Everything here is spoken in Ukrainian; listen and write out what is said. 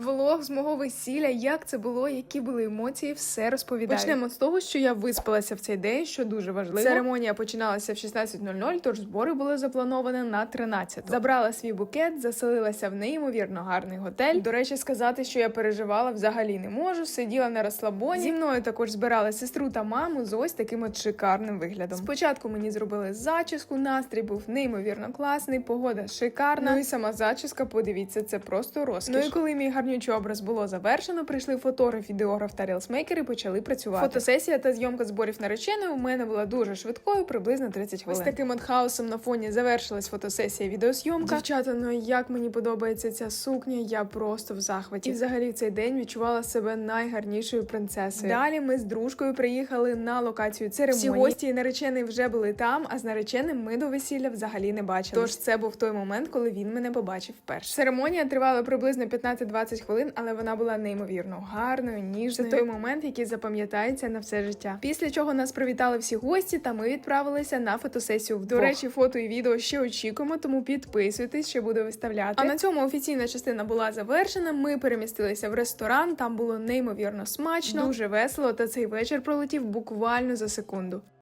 Влог з мого весілля, як це було, які були емоції, все розповідаю. Почнемо з того, що я виспалася в цей день, що дуже важливо. Церемонія починалася в 16.00, тож збори були заплановані на 13. Забрала свій букет, заселилася в неймовірно гарний готель. До речі, сказати, що я переживала, взагалі не можу. Сиділа на розслабоні. Зі мною також збирали сестру та маму з ось таким от шикарним виглядом. Спочатку мені зробили зачіску, настрій був неймовірно класний, погода шикарна. Ну і сама зачіска, подивіться, це просто розкіш. Ну і коли мій гарнючий образ було завершено, прийшли фотограф, ідеограф та рілсмейкер і почали працювати. Фотосесія та зйомка зборів нареченої у мене була дуже швидкою, приблизно 30 хвилин. Ось таким от хаосом на фоні завершилась фотосесія, відеозйомка. Дівчата, ну як мені подобається ця сукня, я просто в захваті. І взагалі в цей день відчувала себе найгарнішою принцесою. Далі ми з дружкою приїхали на локацію церемонії. Всі гості і наречений вже були там, а з нареченим ми до весілля взагалі не бачили. Тож це був той момент, коли він мене побачив вперше. Церемонія тривала приблизно 15-20 хвилин, але вона була неймовірно гарною, ніжною. Це той момент, який запам'ятається на все життя. Після чого нас привітали всі гості, та ми відправилися на фотосесію вдвох. До речі, фото і відео ще очікуємо, тому підписуйтесь, що буду виставляти. А на цьому офіційна частина була завершена. Ми перемістилися в ресторан. Там було неймовірно смачно, дуже весело. Та цей вечір пролетів буквально за секунду.